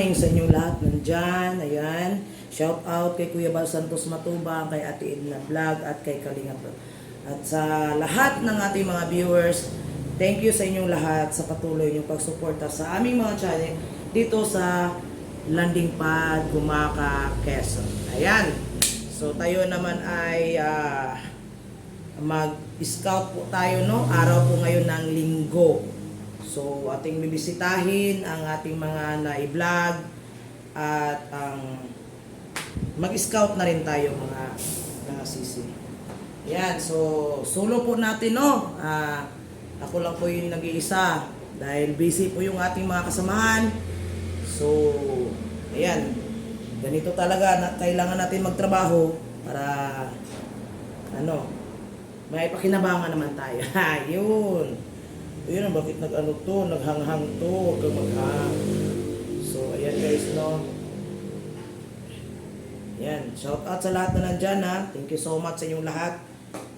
morning sa inyong lahat nandyan. Ayan. Shout out kay Kuya Bal Santos Matubang, kay Ate Edna Vlog at kay Kalinga Vlog. At sa lahat ng ating mga viewers, thank you sa inyong lahat sa patuloy niyong pagsuporta sa aming mga channel dito sa Landing Pad, Gumaka, Quezon. Ayan. So tayo naman ay ah, mag-scout po tayo, no? Araw po ngayon ng linggo. So, ating bibisitahin ang ating mga na-vlog at ang mag-scout na rin tayo mga mga sisi. Yan, so solo po natin, no? Ah, ako lang po yung nag-iisa dahil busy po yung ating mga kasamahan. So, ayan. Ganito talaga na kailangan natin magtrabaho para ano, may pakinabangan naman tayo. Ha, yun. Yun ang bakit nag-ano to, naghanghang to, huwag kang maghang. So, ayan guys, no. Yan, shout out sa lahat na nandyan ha. Thank you so much sa inyong lahat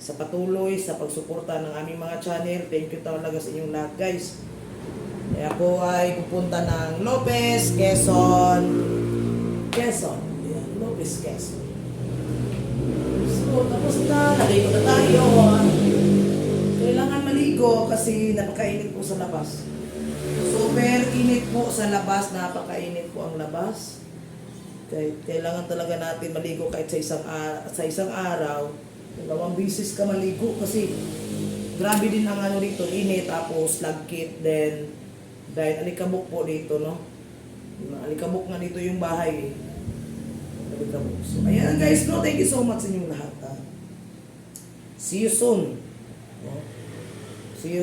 sa patuloy, sa pagsuporta ng aming mga channel. Thank you talaga sa inyong lahat guys. Kaya ako ay pupunta ng Lopez, Quezon. Quezon. Yan, Lopez, Quezon. So, tapos na. Naligo na tayo. Kailangan maligo kasi napakainit po sa labas. Super init po sa labas. Napakainit po ang labas. Kaya kailangan talaga natin maligo kahit sa isang a- sa isang araw. Dalawang bisis ka maligo kasi grabe din ang ano dito, init tapos lagkit then dahil alikabok po dito, no? Yung Alikabok nga dito yung bahay eh. Alikabok. So, ayan guys, no? Thank you so much sa inyong lahat. Ha? See you soon. No?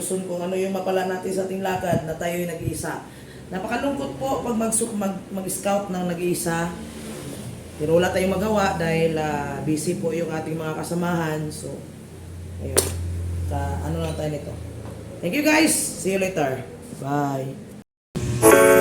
Soon kung ano yung mapala natin sa ating lakad na tayo yung nag-iisa. Napakalungkot po pag mag, mag, mag-scout ng nag-iisa. Pero wala tayong magawa dahil ah, busy po yung ating mga kasamahan. So, ayun. Ka, ano lang tayo nito. Thank you guys. See you later. Bye.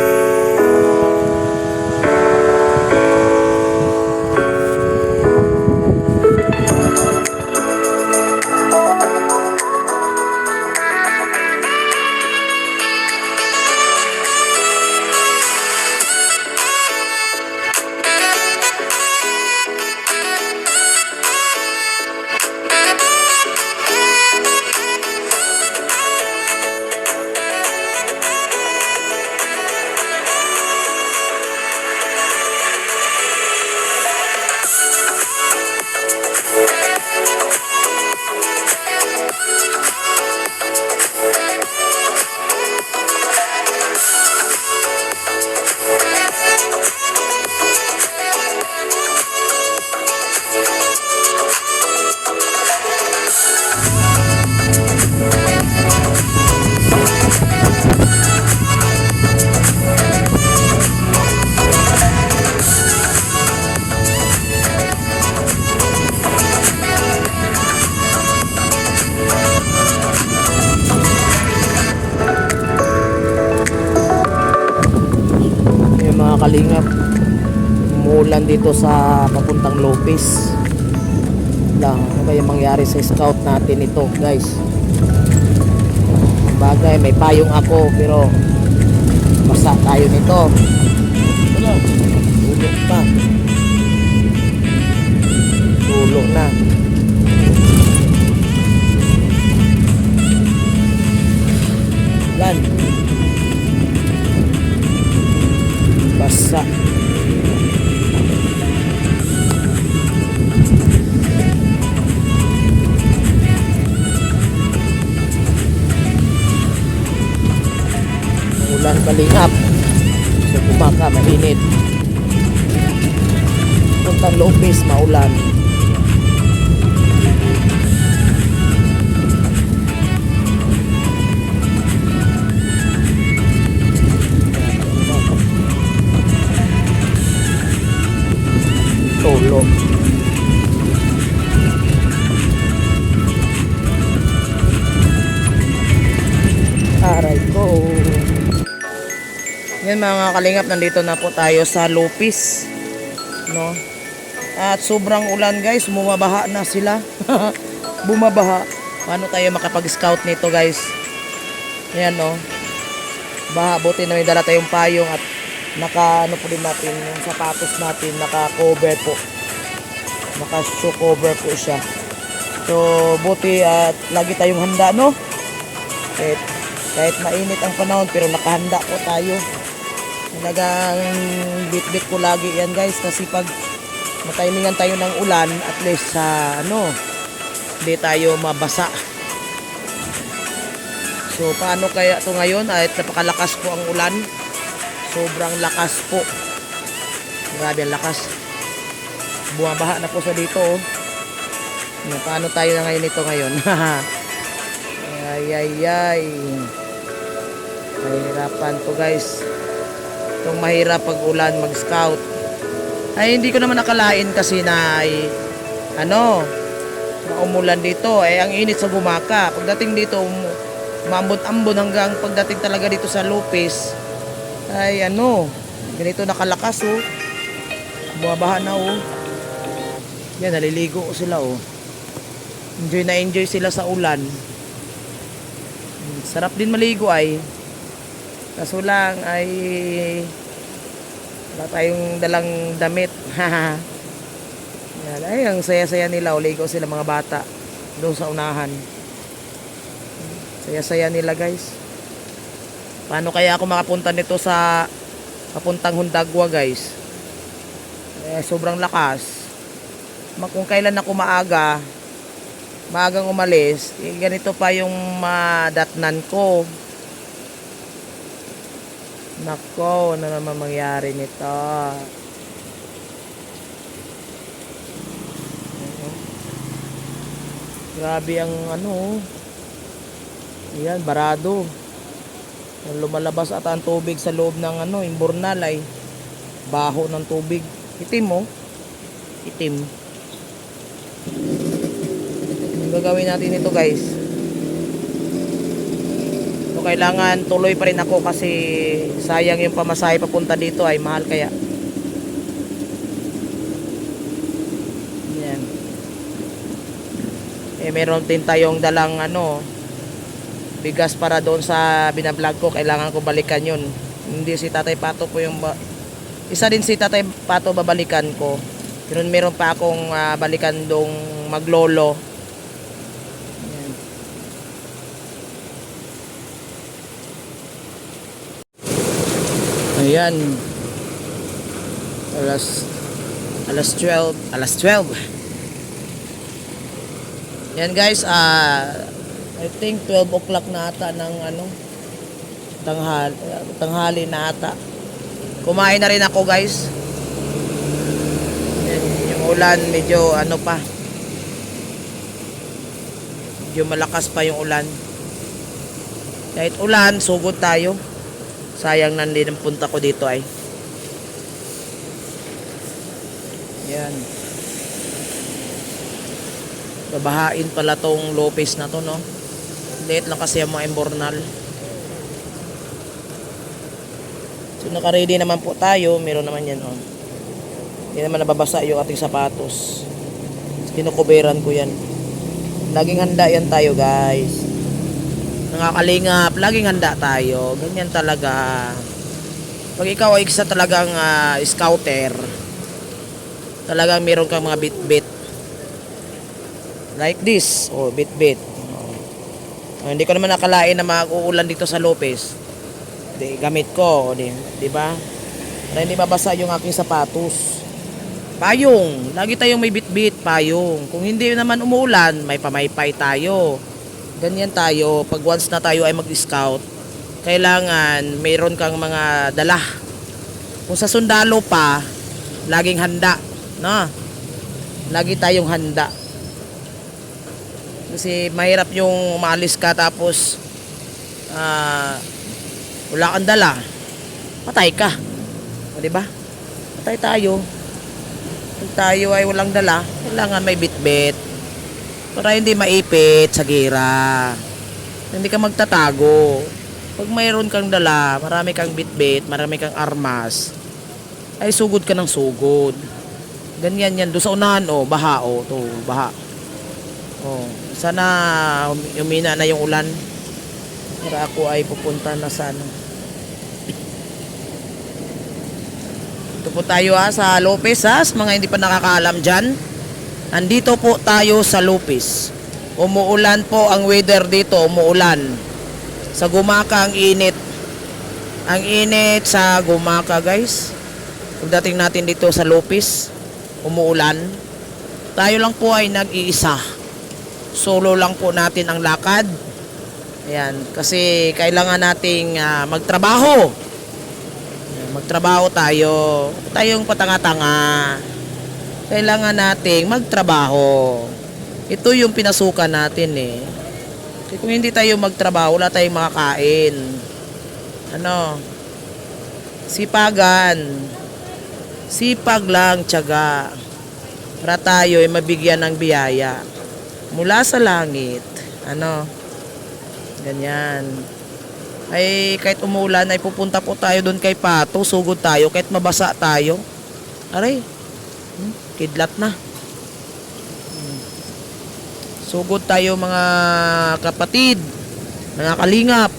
Mga kalingap. Umuulan dito sa papuntang Lopez. Lang ano ba yung mangyari sa scout natin ito guys? Bagay may payong ako pero basa tayo nito. Ano tulog pa. Tulog na. Lan basa ulan balingap so bumaka mainit. Puntang Lopez maulan tulog mga kalingap nandito na po tayo sa Lopez no? At sobrang ulan guys bumabaha na sila. Bumabaha. Paano tayo makapag-scout nito guys? Ayan no? Baha buti na may dala tayong payong at naka ano po din natin yung sapatos natin naka cover po. Naka shoe cover po siya. So buti at lagi tayong handa no? Kahit, kahit mainit ang panahon pero nakahanda po tayo talagang bit-bit ko lagi yan guys kasi pag matimingan tayo ng ulan at least sa ano hindi tayo mabasa. So paano kaya to ngayon? Ay napakalakas po ang ulan. Sobrang lakas po. Grabe ang lakas. Bumabaha na po sa dito oh. Paano tayo na ngayon ito ngayon? Ay ay ay. Mahirapan to guys itong mahirap pag ulan mag scout ay hindi ko naman nakalain kasi na ay, ano umulan dito. Eh ang init sa bumaka. Pagdating dito um, maambon-ambon hanggang pagdating talaga dito sa Lopez. Ay ano ganito nakalakas oh. Bumabaha na oh. Yan naliligo sila oh. Enjoy na enjoy sila sa ulan. Sarap din maligo ay kaso lang ay wala tayong dalang damit. Yan ay ang saya-saya nila. Oh, ligo sila mga bata doon sa unahan. Saya-saya nila guys. Paano kaya ako makapunta nito sa papuntang Hundagwa guys? Eh, sobrang lakas. Kung kailan ako maaga maagang umalis eh, ganito pa yung madatnan ko nako ano naman mangyari nito? Grabe ang ano yan barado. Lumalabas at ang tubig sa loob ng ano imburnal ay baho ng tubig. Itim mo itim. Ang gagawin natin ito guys kailangan tuloy pa rin ako kasi sayang yung pamasahe papunta dito ay mahal kaya. Yan. Eh meron din tayong dalang ano bigas para doon sa binablog ko. Kailangan ko balikan yun. Hindi si Tatay Pato po yung ba- isa din si Tatay Pato babalikan ko. Pero meron pa akong ah, balikan dong maglolo Ayan. Ayan alas alas 12 alas 12 yan guys ah I think 12 o'clock na ata ng ano tanghali, tanghali na ata. Kumain na rin ako guys. Yan, yung ulan medyo ano pa. Medyo malakas pa yung ulan. Kahit ulan sugod tayo sayang nandun ang punta ko dito ay. Yan. Babahain pala tong Lopez na to no? Liit lang kasi ang mga imbornal so naka-ready naman po tayo. Meron naman yan oh. hindi naman nababasa yung ating sapatos. Kinukuberan ko yan. Laging handa yan tayo guys nakakalingap laging handa tayo ganyan talaga pag ikaw ay isa talagang ah, scouter talagang meron kang mga bit-bit like this oh bit-bit Oh, hindi ko naman nakalain na mag-uulan dito sa Lopez. Di, gamit ko, di, di ba? Para hindi mabasa yung aking sapatos. Payong, lagi tayong may bit-bit, payong. Kung hindi naman umuulan, may pamaypay tayo. Ganyan tayo, pag once na tayo ay mag-scout, kailangan mayroon kang mga dala. Kung sa sundalo pa, laging handa, no? Lagi tayong handa. Kasi mahirap yung maalis ka tapos ah wala kang dala. Patay ka. O, di ba? Patay tayo. Kung tayo ay walang dala, kailangan may bitbit. Para hindi maipit sa gira. Hindi ka magtatago. Pag mayroon kang dala, marami kang bitbit, marami kang armas, ay sugod ka ng sugod. Ganyan yan. Doon sa unahan, oh, baha, oh, to, baha. Oh, sana umina na yung ulan. Para ako ay pupunta na sa ano. Ito po tayo ha, sa Lopez ha, sa mga hindi pa nakakaalam dyan. Nandito po tayo sa Lopez. Umuulan po ang weather dito, umuulan. Sa Gumaka ang init. Ang init sa Gumaka guys. Pagdating natin dito sa Lopez, umuulan. Tayo lang po ay nag-iisa. Solo lang po natin ang lakad. Ayan, kasi kailangan nating ah, magtrabaho. Magtrabaho tayo. Tayong patanga-tanga. Kailangan nating magtrabaho. Ito yung pinasukan natin eh. Kasi kung hindi tayo magtrabaho, wala tayong makakain. Ano? Sipagan. Sipag lang, tiyaga. Para tayo ay mabigyan ng biyaya. Mula sa langit. Ano? Ganyan. Ay kahit umulan ay pupunta po tayo doon kay Pato, sugod tayo kahit mabasa tayo. Aray. Hmm, kidlat na. Sugod tayo mga kapatid, mga kalingap.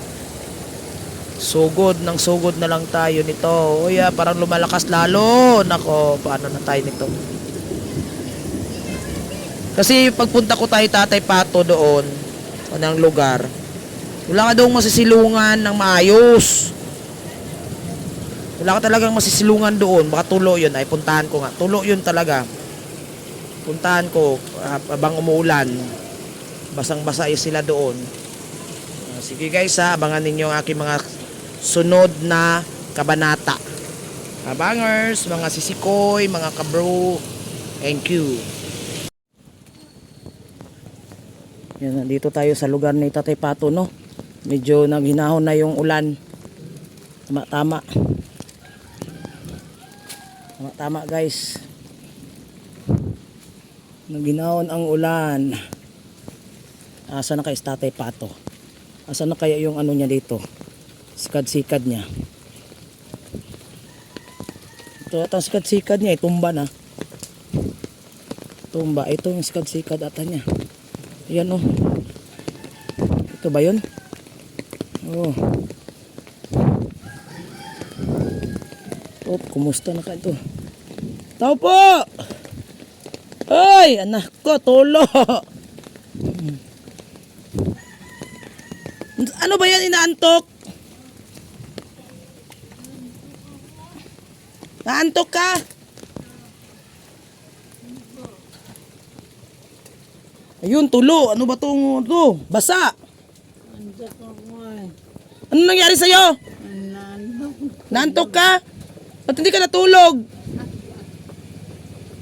Sugod ng sugod na lang tayo nito. Uy, ah, parang lumalakas lalo. Nako, paano na tayo nito? Kasi pagpunta ko tayo tatay Pato doon, ng lugar, wala ka daw masisilungan ng maayos. Wala ka talagang masisilungan doon. Baka tulo yun. Ay, puntahan ko nga. Tulo yun talaga. Puntahan ko ah, abang umuulan. Basang-basa sila doon. Ah, sige guys ha, abangan ninyo ang aking mga sunod na kabanata. Abangers, mga sisikoy, mga kabro. Thank you. Yan, nandito tayo sa lugar ni Tatay Pato, no? Medyo naghinahon na yung ulan. Tama, tama. Tama, tama guys. Naghinahon ang ulan. Asa na kaya si Tatay Pato? Asa na kaya yung ano niya dito? Sikad-sikad niya. Ito ata ang sikad-sikad niya. Itumba na. Tumba. Ito yung sikad-sikad ata niya. Yan oh. Ito ba yun? Oh. Oh, kumusta na ka ito? Tao po! Ay, anak ko, tulo! Ano ba yan, inaantok? Naantok ka? Ayun, tulo. Ano ba tong to? Basa. Andak ako eh. Ano nangyari sa'yo? Naantok ka? Ba't hindi ka natulog?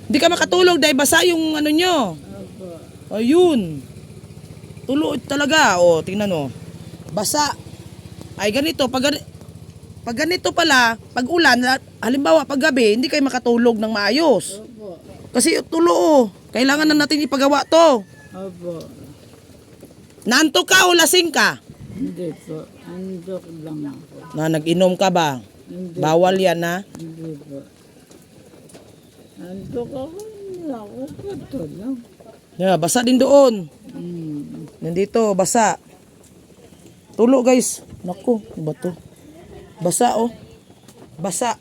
Hindi ka makatulog dahil basa yung ano nyo. Ayun. Tulo talaga. O, tingnan mo. Basa. Ay, ganito. Pag, pag ganito pala, pag ulan, la- halimbawa pag gabi, hindi kayo makatulog ng maayos. Kasi tulo oh. Kailangan na natin ipagawa to. Opo. Naantok ka o lasing ka? Hindi po. Andok lang ako. Na nag-inom ka ba? Hindi, Bawal yan ha. hindi po. Andok ako. Ako katulog. Yeah, basa din doon. Hmm. Nandito, basa. Tulo guys. Naku, ano ba to? Basa oh. Basa.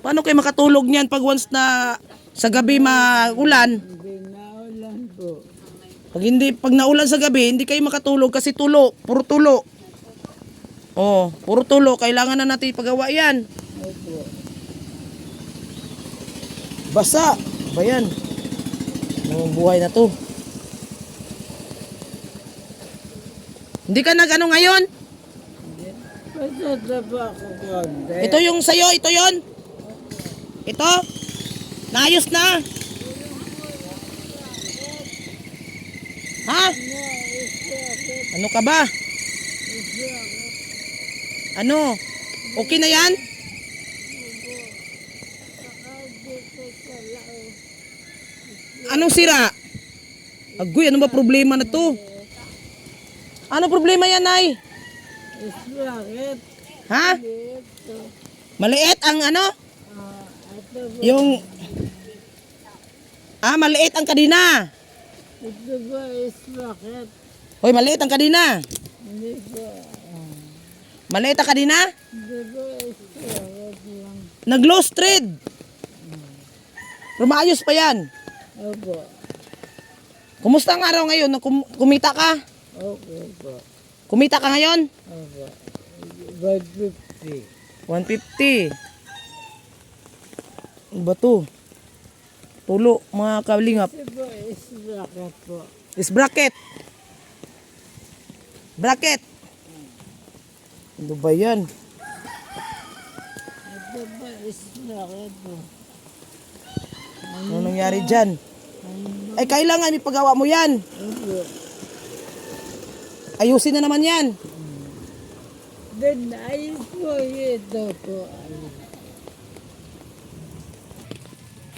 Paano kayo makatulog niyan pag once na sa gabi maulan? Hindi po. Pag hindi pag naulan sa gabi, hindi kayo makatulog kasi tulo, puro tulo. Oh, puro tulo, kailangan na natin ipagawa 'yan. Opo. Basa. Ba yan? Buhay na to? Hindi ka nag-ano ngayon? Ito yung sayo, ito yon. Ito? Naayos na? Ha? Ano ka ba? Ano? Okay na yan? Anong sira? Agoy, ano ba problema na to? Ano problema yan, Nay? Ha? Maliit ang ano? Yung... Ah, maliit ang kadina. Hoy, maliit ang kadina. Maliit ang kadina? Nag-low thread. Rumayos pa yan. Opo. Kumusta ang araw ngayon? Kum- kumita ka? Okay po. Kumita ka ngayon? Opo. 150. 150. Ano ba to? Tulo, mga kalingap. Is bracket po. Is bracket. Bracket. Ano ba yan? Ano nangyari dyan? Ay, kailangan ipagawa mo yan. Ayusin na naman yan. Then ayos po ito po.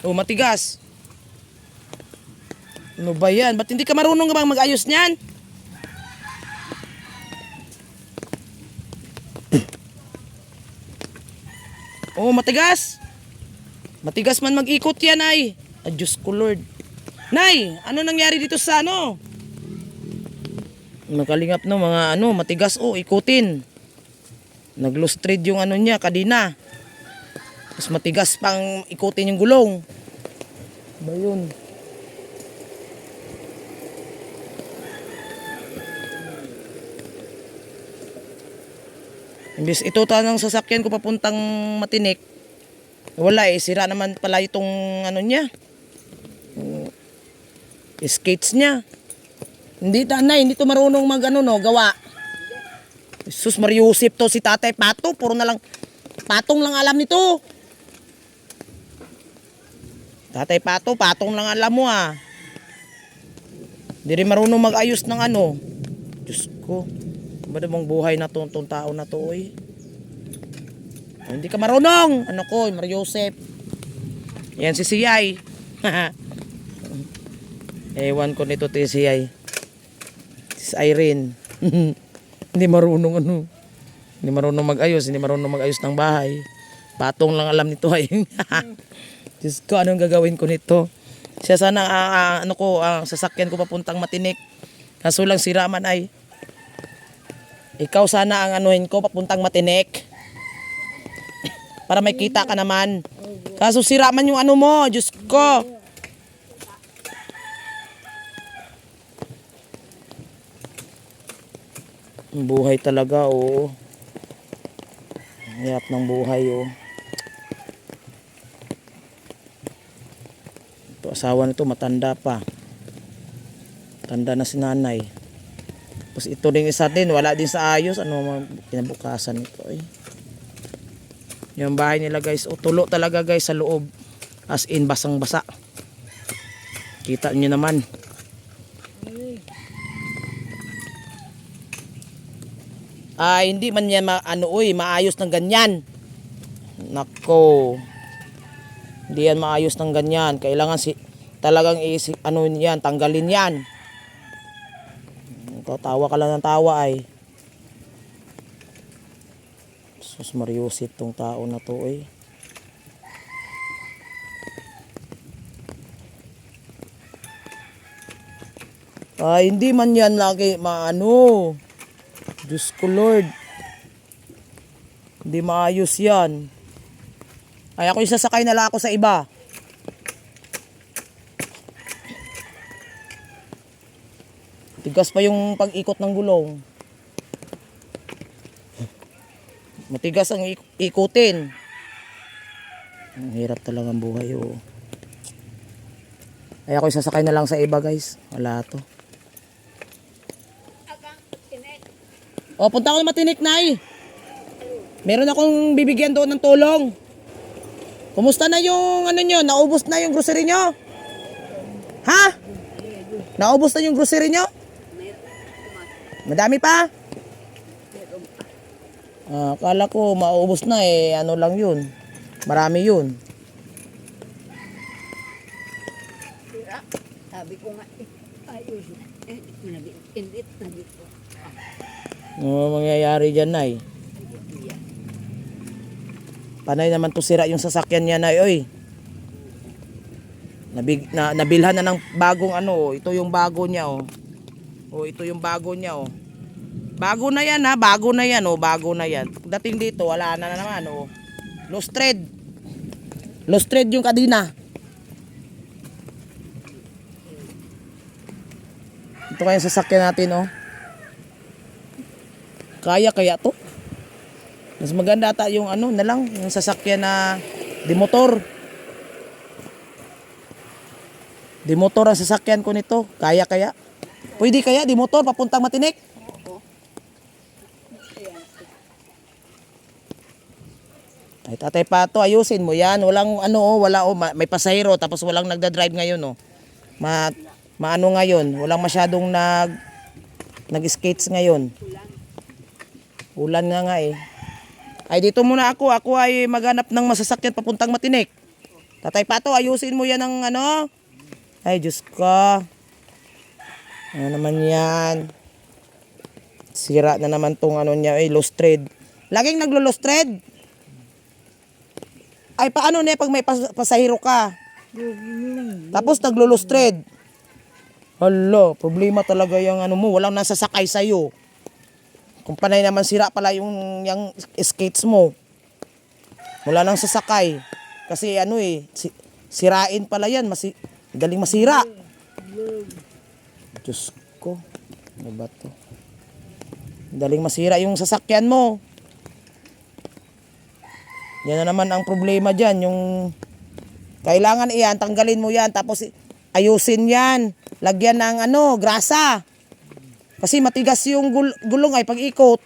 Oh, matigas. Ano ba yan? Ba't hindi ka marunong bang mag-ayos niyan? oh, matigas. Matigas man mag-ikot yan, ay. Diyos ko, Lord. Nay, ano nangyari dito sa ano? Nakalingap no, mga ano, matigas. Oh, ikutin. Nag-lustrade yung ano niya, kadina. Mas matigas pang ikutin yung gulong. Ba yun? Imbis ito tanang sasakyan ko papuntang matinik. Wala eh, sira naman pala itong ano niya. Skates niya. Hindi tanay, hindi to marunong mag ano no, gawa. Jesus Mariusip to si Tatay Pato, puro na lang patong lang alam nito. Tatay Pato, patong lang alam mo ah. Hindi rin marunong mag-ayos ng ano. Diyos ko. Ba namang buhay na to, tong tao na to eh. Ay, hindi ka marunong. Ano ko, Mario Joseph. Yan si Siyay. Ewan ko nito ti Siyay. Si Irene. hindi marunong ano. Hindi marunong mag-ayos, hindi marunong mag-ayos ng bahay. Patong lang alam nito ay. Diyos ko, anong gagawin ko nito? Siya sana, ah, ah, ano ko, ang sasakyan ko papuntang matinik. Kaso lang sira man ay. Ikaw sana ang anuhin ko papuntang matinik. Para may kita ka naman. Kaso sira man yung ano mo, Diyos ko. Buhay talaga, oo. Hirap ng buhay, oh. Ito, asawa nito, matanda pa. Tanda na si nanay. Tapos ito din isa din, wala din sa ayos. Ano mga kinabukasan nito, eh. Yung bahay nila, guys. O, tulo talaga, guys, sa loob. As in, basang-basa. Kita nyo naman. Ah, hindi man yan ma, ano, uy, maayos ng ganyan. Nako. Hindi yan maayos ng ganyan. Kailangan si talagang isip ano yan, tanggalin yan. Tawa ka lang ng tawa ay. Sus Mariusip tong tao na to eh. Ay, hindi man yan lagi maano. Diyos ko Lord. Hindi maayos yan. Ay ako isasakay na lang ako sa iba. Tigas pa yung pag-ikot ng gulong. Matigas ang ik- ikutin. Ang hirap talaga ang buhay oh. Ay ako isasakay na lang sa iba guys. Wala to. O, punta ng matinik, Nay. Meron akong bibigyan doon ng tulong. Kumusta na yung ano nyo? Naubos na yung grocery nyo? Ha? Naubos na yung grocery nyo? Madami pa? Ah, akala ko maubos na eh. Ano lang yun. Marami yun. Sabi ko nga, eh, ayos. Eh, nag-init, nag ano mangyayari dyan, Nay? Panay naman to sira yung sasakyan niya, Nay. Oy. Nabig, na, nabilhan na ng bagong ano. Oh. Ito yung bago niya, oh. Oh, ito yung bago niya, oh. Bago na yan, ha. Bago na yan, oh. Bago na yan. Dating dito, wala na, na naman, oh. Lost thread. Lost thread yung kadina. Ito kayong sasakyan natin, oh. Kaya kaya to? Mas maganda ata yung ano na lang, yung sasakyan na di motor. Di motor ang sasakyan ko nito. Kaya kaya? Pwede kaya di motor papuntang Matinik? Ay, tatay pato, ayusin mo yan. Walang ano, oh, wala oh, ma- may pasahero tapos walang nagda-drive ngayon oh. Ma maano ngayon, walang masyadong nag nag-skates ngayon. Ulan nga nga eh. Ay dito muna ako, ako ay maghanap ng masasakyan papuntang Matinik. Tatay pato, ayusin mo yan ng ano. Ay, Diyos ko. Ano naman yan? Sira na naman tong ano niya, eh, lost thread. Laging naglo-lost thread. Ay, paano na pag may pas- pasahero ka? Tapos naglo-lost thread. Hala, problema talaga yung ano mo, walang nasasakay sa'yo. Kung panay naman sira pala yung, yung skates mo. Wala nang sasakay. Kasi ano eh, si- sirain pala yan, masi, galing masira. Diyos ko, ano ba to? Daling masira yung sasakyan mo. Yan na naman ang problema dyan, yung kailangan iyan, tanggalin mo yan, tapos ayusin yan. Lagyan ng ano, grasa. Kasi matigas yung gul- gulong ay pag ikot.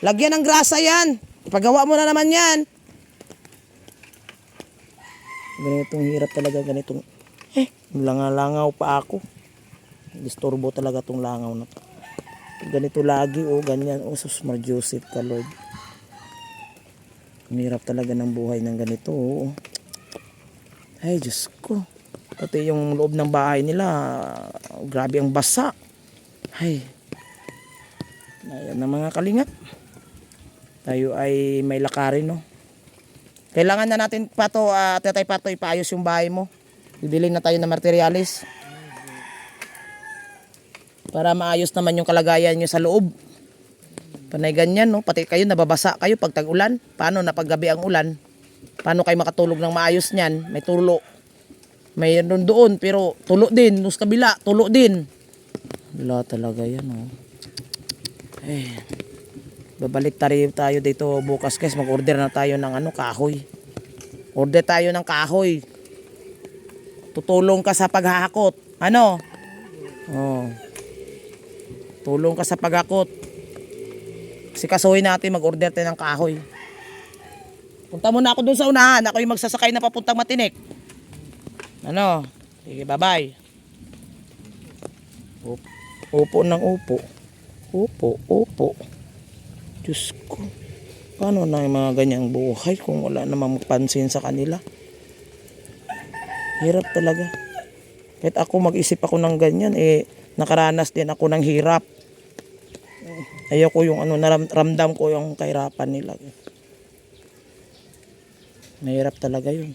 Lagyan ng grasa yan. Ipagawa mo na naman yan. Ganitong hirap talaga, ganitong... Eh, langaw pa ako. Disturbo talaga tong langaw na to. Ganito lagi, o ganyan. O, sus, Joseph ka, Lord. Ang hirap talaga ng buhay ng ganito, oo. Ay, Diyos ko. Pati yung loob ng bahay nila, grabe ang basa. Ay. Ayan na mga kalingap. Tayo ay may lakarin, no? Kailangan na natin pato, uh, tatay pato, ipaayos yung bahay mo. Bibili na tayo ng materialis. Para maayos naman yung kalagayan nyo sa loob. Panay ganyan, no? Pati kayo nababasa kayo pag tag-ulan. Paano na pag gabi ang ulan? Paano kayo makatulog ng maayos niyan? May tulo. Mayroon doon, pero tulo din. Nung sa kabila, tulo din. Wala talaga yan, oh. Eh, babalik tayo tayo dito bukas guys. Mag-order na tayo ng ano, kahoy. Order tayo ng kahoy. Tutulong ka sa paghahakot. Ano? Oh. Tulong ka sa paghakot. Kasi kasuhin natin mag-order tayo ng kahoy. Punta muna ako doon sa unahan. Ako yung magsasakay na papuntang Matinik. Ano? Sige, bye-bye. Upo, upo ng upo. Upo, upo. Diyos ko. Paano na yung mga ganyang buhay kung wala namang magpansin sa kanila? Hirap talaga. Kahit ako mag-isip ako ng ganyan, eh, nakaranas din ako ng hirap. Ayoko yung ano, naram, ramdam ko yung kahirapan nila. Mahirap talaga yun.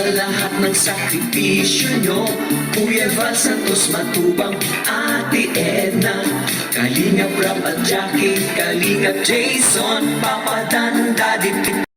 sa lahat ng sakripisyo nyo Kuya Val Santos Matubang Ate Edna Kalingap Rap at Jackie Kalingap Jason Papa Dan Daddy